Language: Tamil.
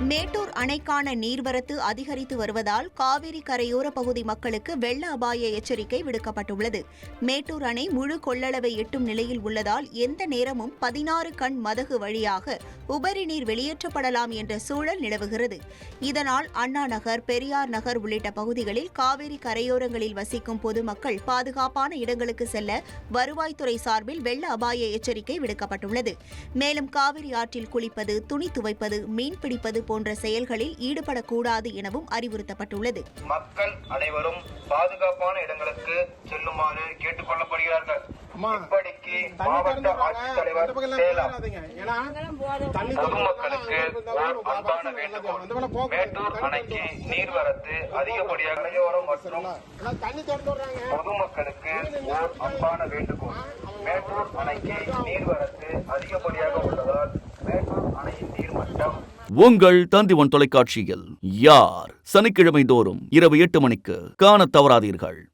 மேட்டூர் அணைக்கான நீர்வரத்து அதிகரித்து வருவதால் காவிரி கரையோர பகுதி மக்களுக்கு வெள்ள அபாய எச்சரிக்கை விடுக்கப்பட்டுள்ளது. மேட்டூர் அணை முழு கொள்ளளவை எட்டும் நிலையில் உள்ளதால் எந்த நேரமும் பதினாறு கண் மதகு வழியாக உபரி நீர் வெளியேற்றப்படலாம் என்ற சூழல் நிலவுகிறது. இதனால் அண்ணா நகர் பெரியார் நகர் உள்ளிட்ட பகுதிகளில் காவிரி கரையோரங்களில் வசிக்கும் பொதுமக்கள் பாதுகாப்பான இடங்களுக்கு செல்ல வருவாய்த்துறை சார்பில் வெள்ள அபாய எச்சரிக்கை விடுக்கப்பட்டுள்ளது. மேலும் காவிரி ஆற்றில் குளிப்பது துணி துவைப்பது மீன் பிடிப்பது போன்ற செயல்களில் ஈடுபடக்கூடாது எனவும் அறிவுறுத்தப்பட்டுள்ளது மக்கள் அனைவரும் பாதுகாப்பான இடங்களுக்கு செல்லுமாறு கேட்டுக் கொள்ளப்படுகிறார்கள் அம்மா, இப்படிக்கு மாவட்ட. ஆட்சித்தலைவர் சேலம் பொதுமக்களுக்கு. ஓர் அன்பான வேண்டுகோள் மேட்டூர் அணைக்கு. நீர்வரத்து அதிகப்படியாக கரையோரம் மற்றும். பொதுமக்களுக்கு ஓர் அன்பான வேண்டுகோள் மேட்டூர் அணைக்கு நீர்வரத்து அதிகப்படியாக உள்ளதால் மேட்டூர் அணையின் நீர்மட்டம் உங்கள் தந்திவன் தொலைக்காட்சியில் யார்? சனிக்கிழமை தோறும் இரவு எட்டு மணிக்கு காணத் தவறாதீர்கள்.